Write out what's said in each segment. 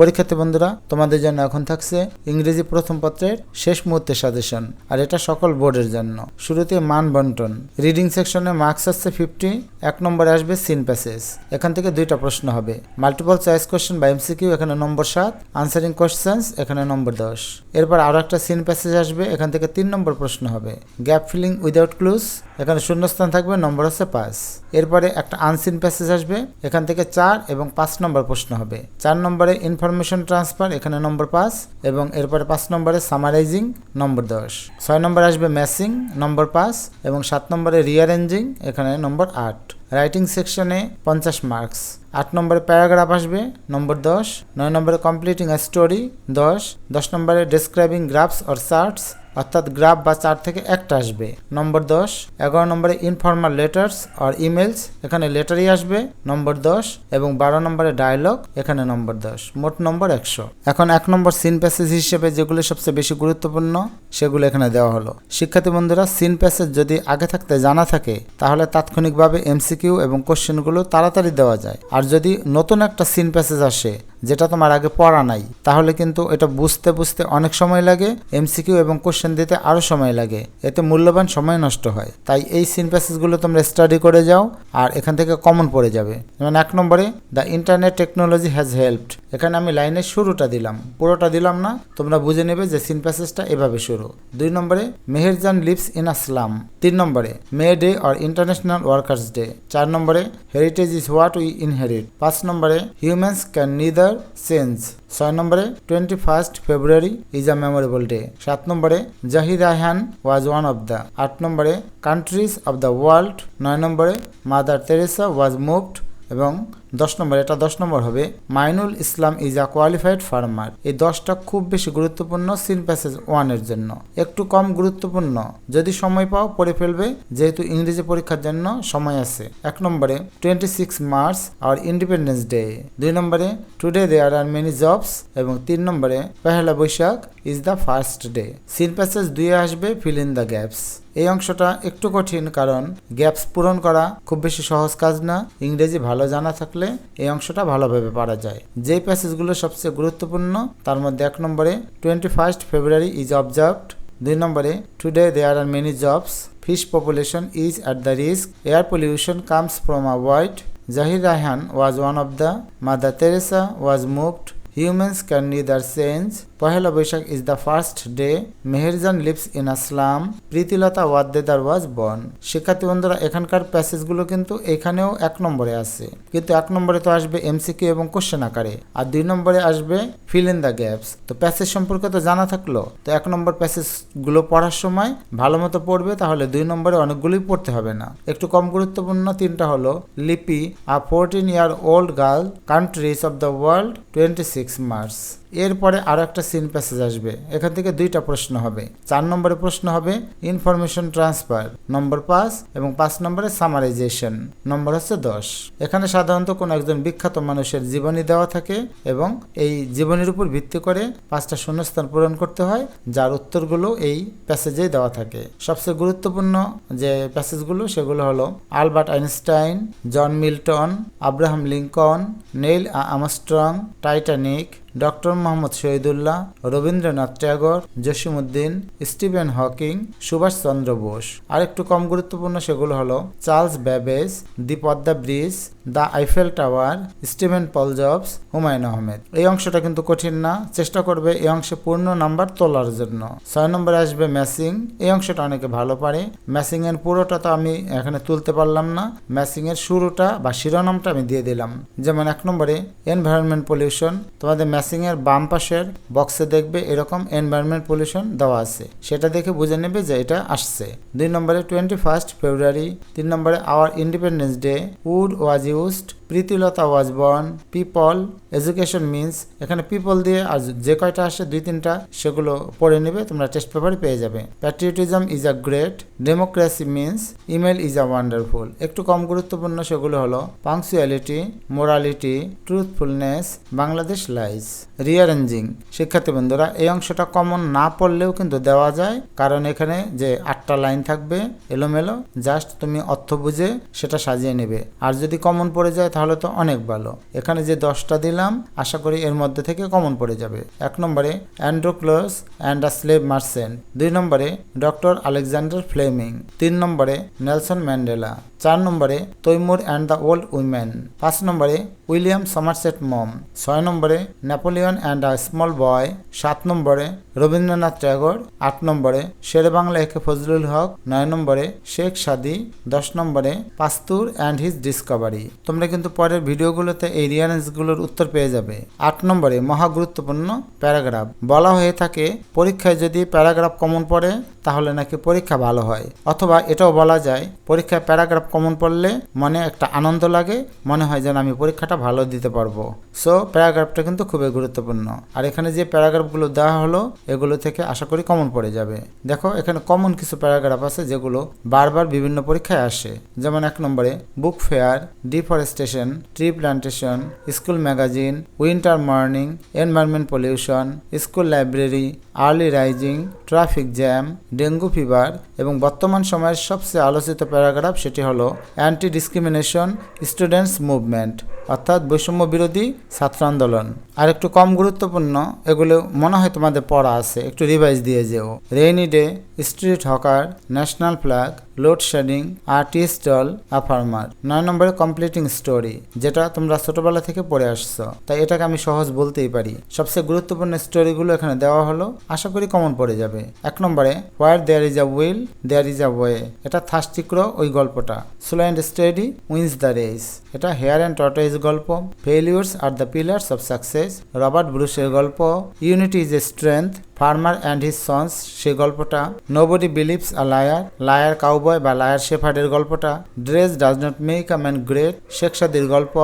পরীক্ষার্থী বন্ধুরা, তোমাদের জন্য এখন থাকছে ইংরেজি প্রথম পত্রের শেষ মুহূর্তে সাজেশন আর এটা সকল বোর্ডের জন্য। শুরুতে মান বন্টন। রিডিং সেকশনে মার্কস আসছে ফিফটি এক নম্বরে আসবে সিন প্যাসেজ এখান থেকে দুইটা প্রশ্ন হবে। মাল্টিপল চয়েস কোশ্চেন বা এমসিকিউ এখানে নম্বর সাত আনসারিং কোশ্চেন্স এখানে নম্বর দশ। এরপর আরও একটা সিন প্যাসেজ আসবে, এখান থেকে তিন নম্বর প্রশ্ন হবে। গ্যাপ ফিলিং উইদাউট ক্লুজ এখানে শূন্যস্থান থাকবে, নম্বর হচ্ছে পাঁচ। এরপরে একটা আনসিন প্যাসেজ আসবে, এখান থেকে চার এবং পাঁচ নম্বর প্রশ্ন হবে। চার নম্বরে ইনফরমেশন ট্রান্সফার এখানে নম্বর পাঁচ, এবং এরপরে পাঁচ নম্বরে সামারাইজিং নম্বর দশ। ছয় নম্বরে আসবে ম্যাসিং নম্বর পাঁচ, এবং সাত নম্বরে রিয়ারেঞ্জিং এখানে নম্বর আট। রাইটিং সেকশনে পঞ্চাশ মার্কস আট নম্বরে প্যারাগ্রাফ আসবে, নম্বর দশ। নয় নম্বরে কমপ্লিটিং আ স্টোরি দশ। দশ নম্বরে ডিসক্রাইবিং গ্রাফস অর চার্টস অর্থাৎ গ্রাফ বা চার থেকে একটা আসবে। নম্বর দশ, এগারো নম্বরে ইনফর্মাল লেটার্স আর ইমেলস এখানে লেটারই আসবে। নম্বর দশ এবং বারো নম্বরে ডায়লগ এখানে নম্বর দশ। মোট নম্বর একশো। এখন এক নম্বর সিন প্যাসেজ হিসেবে যেগুলো সবচেয়ে বেশি গুরুত্বপূর্ণ, সেগুলো এখানে দেওয়া হলো। শিক্ষার্থী বন্ধুরা সিন প্যাসেজ যদি আগে থাকতে জানা থাকে, তাহলে তাৎক্ষণিকভাবে এমসিকিউ এবং কোশ্চেনগুলো তাড়াতাড়ি দেওয়া যায়। আর যদি নতুন একটা সিন প্যাসেজ আসে, যেটা তোমার আগে পড়া নাই, তাহলে কিন্তু এটা বুঝতে বুঝতে অনেক সময় লাগে। এমসিকিউ এবং কোশ্চেন দিতে আরও সময় লাগে। এতে মূল্যবান সময় নষ্ট হয়। তাই এই সিন প্যাসেজগুলো তোমরা স্টাডি করে যাও আর এখান থেকে কমন পড়ে যাবে। যেমন এক নম্বরে the internet technology has helped এখানে আমি লাইনের শুরুটা দিলাম। পুরোটা দিলাম না, তোমরা বুঝে নেবে যে সিন প্যাসেজটা এভাবে শুরু। দুই নম্বরে মেহেরজান লিভস ইন আসলাম তিন নম্বরে May Day or International Workers Day চার নম্বরে heritage is what we inherit পাঁচ নম্বরে হিউম্যানস ক্যান নিদার চেঞ্জ ছয় নম্বরে twenty first February is a memorable day সাত নম্বরে Zahid Ahan was one of the আট নম্বরে কান্ট্রিজ অফ দ্য ওয়ার্ল্ড নয় নম্বরে মাদার তেরেসা ওয়াজ মুভড এবং দশ নম্বর, এটা দশ নম্বর হবে, Mainul Islam is a qualified farmer এই দশটা খুব বেশি গুরুত্বপূর্ণ সিন প্যাসেজ ওয়ানের জন্য। একটু কম গুরুত্বপূর্ণ, যদি সময় পাও পড়ে ফেলবে, যেহেতু ইংরেজি পরীক্ষার জন্য সময় আছে। এক নম্বরে twenty six March our Independence Day দুই নম্বরে today there are many jobs এবং তিন নম্বরে, Pohela Boishakh is the first day scene passage দুয়ে আসবে ফিল ইন দ্য গ্যাপস এই অংশটা একটু কঠিন কারণ গ্যাপস পূরণ করা খুব বেশি সহজ কাজ না। ইংরেজি ভালো জানা থাকলে এই অংশটা ভালোভাবে পারা যায়। যে প্যাসেজগুলো সবচেয়ে গুরুত্বপূর্ণ, তার মধ্যে এক নম্বরে twenty first February is observed দুই নম্বরে today there are many jobs fish population is at the risk air pollution comes from a wide Zahir Raihan was one of the Mother Teresa was moved humans can neither change Pohela Boishakh is the first day Meherjan lives in Aslam Pritilata Waddedar was born শিক্ষার্থী বন্ধুরা, এখানকার প্যাসেজগুলো কিন্তু এখানেও এক নম্বরে আছে। কিন্তু এক নম্বরে তো আসবে এমসিকিউ এবং কোশ্চেন আকারে, আর দুই নম্বরে আসবে ফিল ইন দ্য গ্যাপস তো প্যাসেজ সম্পর্কে তো জানা থাকল, তো এক নম্বর প্যাসেজগুলো পড়ার সময় ভালো মতো পড়বে, তাহলে দুই নম্বরে অনেকগুলোই পড়তে হবে না। একটু কম গুরুত্বপূর্ণ তিনটা হলো Lipi a fourteen year old girl countries of the world twenty six March এরপরে আরও একটা সিন প্যাসেজ আসবে। এখান থেকে দুইটা প্রশ্ন হবে। চার নম্বরে প্রশ্ন হবে ইনফরমেশন ট্রান্সফার নম্বর পাঁচ এবং পাঁচ নম্বরে সামারাইজেশন নম্বর হচ্ছে দশ। এখানে সাধারণত কোনো একজন বিখ্যাত মানুষের জীবনী দেওয়া থাকে এবং এই জীবনীর উপর ভিত্তি করে পাঁচটা শূন্যস্থান পূরণ করতে হয়, যার উত্তরগুলো এই প্যাসেজেই দেওয়া থাকে। সবচেয়ে গুরুত্বপূর্ণ যে প্যাসেজগুলো সেগুলো হলো Albert Einstein, John Milton, Abraham Lincoln, Neil Armstrong, Titanic doctor Mohammad Shahidullah, Rabindranath Tagore Jasimuddin Steven Hawking Subhash Chandra Bose. আর একটু কম গুরুত্বপূর্ণ সেগুলো হলো Charles Babbage the Padma bridge, the Eiffel Tower, Steven Paul Jobs, Humayun Ahmed. এই অংশটা কিন্তু কঠিন না, চেষ্টা করবে এই অংশে পূর্ণ নাম্বার তোলার জন্য। ছয় নম্বরে আসবে ম্যাসিং, এই অংশটা অনেকে ভালো পারে। ম্যাসিং এর পুরোটা তো আমি এখানে তুলতে পারলাম না ম্যাসিং এর শুরুটা বা শিরোনামটা আমি দিয়ে দিলাম। যেমন এক নম্বরে, এনভায়রনমেন্ট পলিউশন, তোমাদের এর বাম পাশের বক্সে দেখবে এরকম এনভায়রনমেন্ট পলিউশন দেওয়া আছে। সেটা দেখে বুঝে নেবে যে এটা আসছে। দুই নম্বরে টোয়েন্টি ফার্স্ট ফেব্রুয়ারি তিন নম্বরে our Independence Day would was used Pritilata was born people education means এখানে পিপল দিয়ে আর যে কয়টা আসে, দুই, তিনটা, সেগুলো পড়ে নেবে, তোমরা টেস্ট পেপারে পেয়ে যাবে। Patriotism is a great democracy means email is a wonderful একটু কম গুরুত্বপূর্ণ সেগুলো হলো punctuality morality truthfulness Bangladesh lies rearranging শিক্ষার্থী বন্ধুরা এই অংশটা কমন না পড়লেও কিন্তু দেওয়া যায়, কারণ এখানে যে আটটা লাইন থাকবে, এলোমেলো জাস্ট তুমি অর্থ বুঝে সেটা সাজিয়ে নেবে। আর যদি কমন পড়ে যায় তাহলে তো অনেক ভালো। এখানে যে দশটা দিলাম, আশা করি এর মধ্যে থেকে কমন পড়ে যাবে। এক নম্বরে Androcles and a slave merchant. দুই নম্বরে ডক্টর আলেকজান্ডার ফ্লেমিং। তিন নম্বরে নেলসন ম্যান্ডেলা। চার নম্বরে Timur and the old women. পাঁচ নম্বরে উইলিয়াম সমারসেট মম। ছয় নম্বরে Napoleon and a small boy. সাত নম্বরে রবীন্দ্রনাথ ট্যাগর। আট নম্বরে শেরে বাংলা একে ফজলুল হক। নয় নম্বরে শেখ সাদি। দশ নম্বরে পাস্তুর অ্যান্ড হিজ ডিসকভারি। তোমরা কিন্তু পরের ভিডিওগুলোতে এই রিয়ারেন্সগুলোর উত্তর পেয়ে যাবে। আট নম্বরে মহা গুরুত্বপূর্ণ প্যারাগ্রাফ। বলা হয়ে থাকে, পরীক্ষায় যদি প্যারাগ্রাফ কমন পড়ে, তাহলে নাকি পরীক্ষা ভালো হয়। অথবা এটাও বলা যায়, পরীক্ষায় প্যারাগ্রাফ কমন পড়লে মনে একটা আনন্দ লাগে, মনে হয় যেন আমি পরীক্ষাটা ভালো দিতে পারব। সো প্যারাগ্রাফটা কিন্তু খুবই গুরুত্বপূর্ণ। আর এখানে যে প্যারাগ্রাফগুলো দেওয়া হলো, এগুলো থেকে আশা করি কমন পড়ে যাবে। দেখো, এখানে কমন কিছু প্যারাগ্রাফ আছে যেগুলো বারবার বিভিন্ন পরীক্ষায় আসে। যেমন এক নম্বরে, book fair, deforestation, tree plantation, school magazine, winter morning, environment pollution, school library, early rising, traffic jam, dengue fever এবং বর্তমান সময়ের সবচেয়ে আলোচিত প্যারাগ্রাফ সেটি হলো অ্যান্টি ডিসক্রিমিনেশন স্টুডেন্টস মুভমেন্ট অর্থাৎ বৈষম্য বিরোধী ছাত্র আন্দোলন। আর একটু কম গুরুত্বপূর্ণ, এগুলো মনে হয় তোমাদের পড়া আছে, একটু রিভাইজ দিয়ে যেও। Rainy day street hawker national flag load shedding artist stall a farmer নয় নম্বরে কমপ্লিটিং স্টোরি যেটা তোমরা ছোটবেলা থেকে পড়ে আসছো। তাই এটাকে আমি সহজ বলতেই পারি। সবচেয়ে গুরুত্বপূর্ণ স্টোরিগুলো এখানে দেওয়া হলো। আশা করি কমন পড়ে যাবে। এক নম্বরে where there is a will there is a way এটা থাস্টিক্র ওই গল্পটা। Slow and steady wins the race এটা হেয়ার অ্যান্ড টর্টাইজ গল্প। Failures are the pillars of success Robert ব্রুসের গল্প। Unity is a strength farmer and his sons সেই গল্পটা nobody believes a liar liar cowboy বা liar শেফার্ডের গল্পটা dress does not make a man great Sheikh সাদির গল্প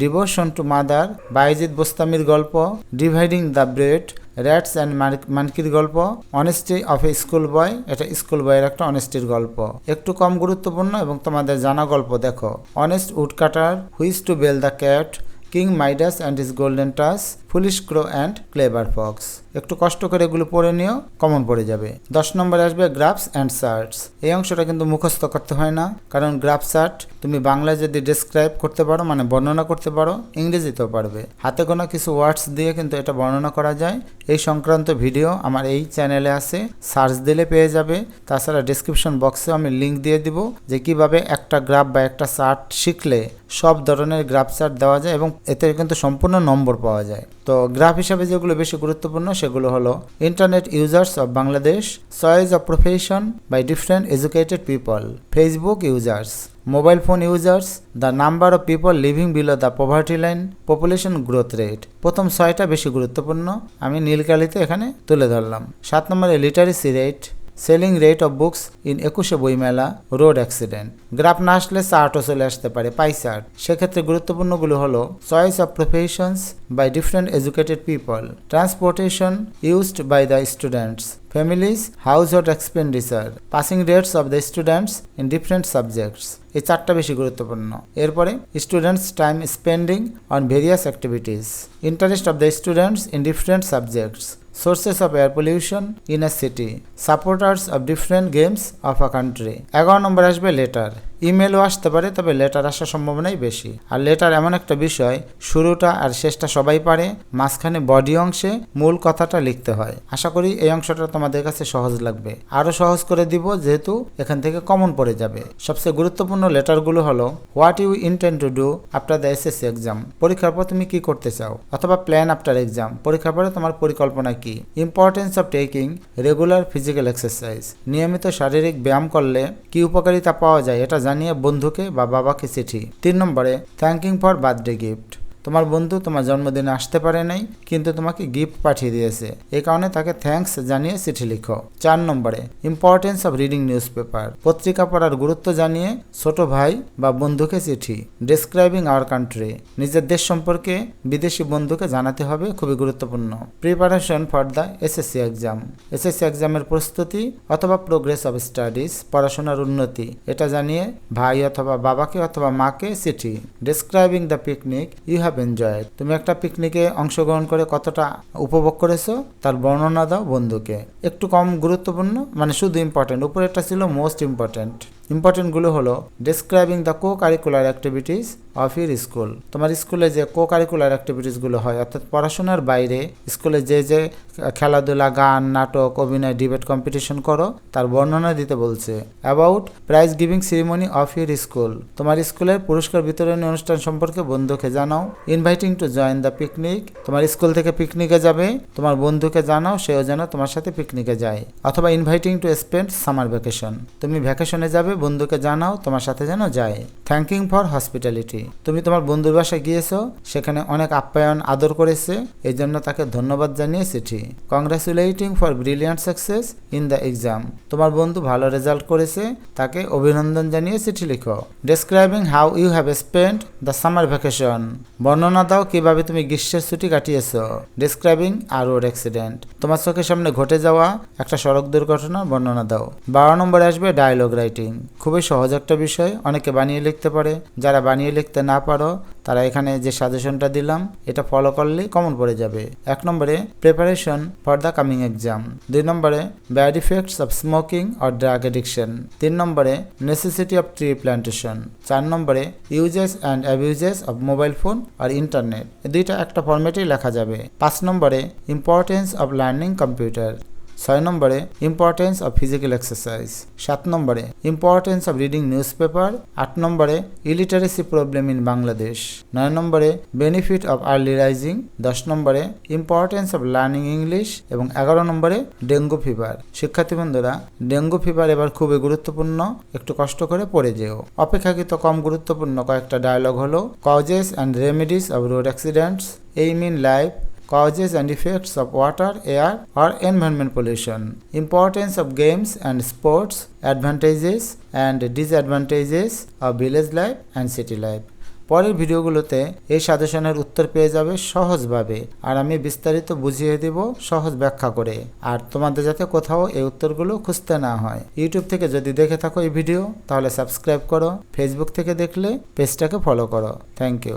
devotion to mother Bayezid বোস্তামির গল্প dividing the bread rats and মানকির গল্প honesty of a school boy এটা স্কুল বয়ের একটা অনেস্টির গল্প। একটু কম গুরুত্বপূর্ণ এবং তোমাদের জানা গল্প দেখো। Honest wood cutter who's to bell the cat king Midas and his golden touch, foolish crow and clever fox. একটু কষ্ট করে এগুলো পড়ে নিও, কমন পড়ে যাবে। দশ নম্বরে আসবে গ্রাফস অ্যান্ড সার্টস। এই অংশটা কিন্তু মুখস্থ করতে হয় না, কারণ গ্রাফ সার্ট তুমি বাংলায় যদি ডিসক্রাইব করতে পারো মানে বর্ণনা করতে পারো, ইংরেজিতেও পারবে। হাতে গোনা কিছু ওয়ার্ডস দিয়ে কিন্তু এটা বর্ণনা করা যায়। এই সংক্রান্ত ভিডিও আমার এই চ্যানেলে আছে, সার্চ দিলে পেয়ে যাবে। তাছাড়া ডিসক্রিপশন বক্সে আমি লিঙ্ক দিয়ে দিব যে কীভাবে একটা গ্রাফ বা একটা চার্ট শিখলে সব ধরনের গ্রাফ চার্ট দেওয়া যায় এবং এতে কিন্তু সম্পূর্ণ নম্বর পাওয়া যায়। তো গ্রাফ হিসাবে যেগুলো বেশি গুরুত্বপূর্ণ সেগুলো হলো internet users of Bangladesh choice of profession by different educated people Facebook users mobile phone users the number of people living below the poverty line population growth rate প্রথম ছয়টা বেশি গুরুত্বপূর্ণ, আমি নীলকালিতে এখানে তুলে ধরলাম। সাত নম্বরে literacy rate selling rate of books in Ekushey বইমেলা রোড অ্যাক্সিডেন্ট। গ্রাফ না আসলে চার্টও চলে আসতে পারে পাই চার্ট। সেক্ষেত্রে গুরুত্বপূর্ণগুলো হলো choice of professions by different educated people transportation used by the students families, household expenditure, passing rates of the students in different subjects. এই চারটা বেশি গুরুত্বপূর্ণ। এরপরে students time spending on various activities interest of the students in different subjects. Sources of air pollution in a city supporters of different games of a country এগারো নম্বর আসবে letter ইমেলও আসতে পারে, তবে লেটার আসার সম্ভাবনাই বেশি। আর লেটার এমন একটা বিষয়, শুরুটা আর শেষটা সবাই পারে, মাঝখানে বডি অংশে মূল কথাটা লিখতে হয়। আশা করি এই অংশটা তোমাদের কাছে সহজ লাগবে। আরও সহজ করে দিব, যেহেতু এখান থেকে কমন পড়ে যাবে। সবচেয়ে গুরুত্বপূর্ণ লেটারগুলো হলো what you intend to do after the SSC exam পরীক্ষার পর তুমি কি করতে চাও? অথবা প্ল্যান আফটার এক্সাম পরীক্ষার পরে তোমার পরিকল্পনা কি? Importance of taking regular physical exercise নিয়মিত শারীরিক ব্যায়াম করলে কি উপকারিতা পাওয়া যায়, এটা জানিয়ে বন্ধুকে বা বাবাকে চিঠি। তিন নম্বরে থ্যাঙ্কিং ফর বার্থডে গিফট তোমার বন্ধু তোমার জন্মদিনে আসতে পারে নাই, কিন্তু তোমাকে গিফট পাঠিয়ে দিয়েছে। এই কারণে তাকে থ্যাঙ্কস জানিয়ে চিঠি লিখো। চার নম্বরে importance of reading newspaper পত্রিকা পড়ার গুরুত্ব জানিয়ে ছোট ভাই বা বন্ধুকে চিঠি। ডিসক্রাইবিং আওয়ার কান্ট্রি নিজের দেশ সম্পর্কে বিদেশি বন্ধুকে জানাতে হবে খুবই গুরুত্বপূর্ণ। Preparation for the SSC exam SSC এক্সামের প্রস্তুতি অথবা প্রোগ্রেস অফ স্টাডিজ পড়াশোনার উন্নতি। এটা জানিয়ে ভাই অথবা বাবাকে অথবা মাকে চিঠি। Describing the picnic you have enjoyed তুমি একটা পিকনিকে অংশগ্রহণ করে কতটা উপভোগ করেছ, তার বর্ণনা দাও বন্ধুকে। একটু কম গুরুত্বপূর্ণ মানে শুধু ইম্পর্টেন্ট উপরেরটা ছিল মোস্ট ইম্পর্টেন্ট ইম্পর্টেন্টগুলো হলো describing the co curricular activities of your school তোমার স্কুলে যে কো কারিকুলার অ্যাক্টিভিটিসগুলো হয়, অর্থাৎ পড়াশোনার বাইরে স্কুলে যে যে খেলাধুলা, গান, নাটক, অভিনয় ডিবেট কম্পিটিশন করো, তার বর্ণনা দিতে বলছে। About prize giving ceremony of your school তোমার স্কুলের পুরস্কার বিতরণী অনুষ্ঠান সম্পর্কে বন্ধুকে জানাও। Inviting to join the picnic তোমার স্কুল থেকে পিকনিকে যাবে। তোমার বন্ধুকে জানাও, সেও যেন তোমার সাথে পিকনিকে যায়। অথবা inviting to spend summer vacation তুমি ভ্যাকেশনে যাবে বন্ধুকে জানাও, তোমার সাথে যেন যায়। থ্যাঙ্কিং ফর হসপিটালিটি তুমি তোমার বন্ধুর বাসায় গিয়েছো, সেখানে অনেক আপ্যায়ন আদর করেছে এই জন্য তাকে ধন্যবাদ জানিয়ে চিঠি congratulating for brilliant success in the exam তোমার বন্ধু ভালো রেজাল্ট করেছে, তাকে অভিনন্দন জানিয়ে চিঠি লিখো। Describing how you have spend the summer vacation বর্ণনা দাও কীভাবে তুমি গ্রীষ্মের ছুটি কাটিয়েছো। ডেসক্রাইবিং আর রোড অ্যাক্সিডেন্ট তোমার চোখের সামনে ঘটে যাওয়া একটা সড়ক দুর্ঘটনার বর্ণনা দাও। বারো নম্বরে আসবে ডায়লগ রাইটিং খুবই সহজ একটা বিষয়। অনেকে বানিয়ে লিখতে পারে। যারা বানিয়ে লিখতে না পারো, তারা এখানে যে সাজেশনটা দিলাম, এটা ফলো করলে কমন পড়ে যাবে। এক নম্বরে preparation for the coming exam দুই নম্বরে bad effects of smoking or drug addiction তিন নম্বরে নেসেসিটি অফ ট্রি প্ল্যান্টেশন চার নম্বরে uses and abuses of mobile phone R internet দুইটা একটা ফরম্যাটেই লেখা যাবে। পাঁচ নম্বরে ইম্পর্টেন্স অফ লার্নিং কম্পিউটার ছয় নম্বরে ইম্পর্টেন্স অফ ফিজিক্যাল এক্সারসাইজ সাত নম্বরে importance of reading newspaper আট নম্বরে ইলিটারেসি প্রবলেম ইন বাংলাদেশ নয় নম্বরে বেনিফিট অফ আর্লি রাইজিং দশ নম্বরে ইম্পর্টেন্স অফ লার্নিং ইংলিশ এবং এগারো নম্বরে ডেঙ্গু ফিভার শিক্ষার্থী বন্ধুরা ডেঙ্গু ফিভার এবার খুবই গুরুত্বপূর্ণ। একটু কষ্ট করে পড়ে যেও। অপেক্ষাকৃত কম গুরুত্বপূর্ণ কয়েকটা ডায়লগ হলো causes and remedies of road accidents aim in life causes and effects of water, air, or environment pollution, importance of games and sports, advantages and disadvantages of village life and city life. পরের ভিডিওগুলোতে এই সাজেশনের উত্তর পেয়ে যাবে সহজভাবে। আর আমি বিস্তারিত বুঝিয়ে দিব সহজ ব্যাখ্যা করে। আর তোমাদের যাতে কোথাও এই উত্তরগুলো খুঁজতে না হয়। ইউটিউব থেকে যদি দেখে থাকো এই ভিডিও তাহলে সাবস্ক্রাইব করো। ফেসবুক থেকে দেখলে পেজটাকে ফলো করো। Thank you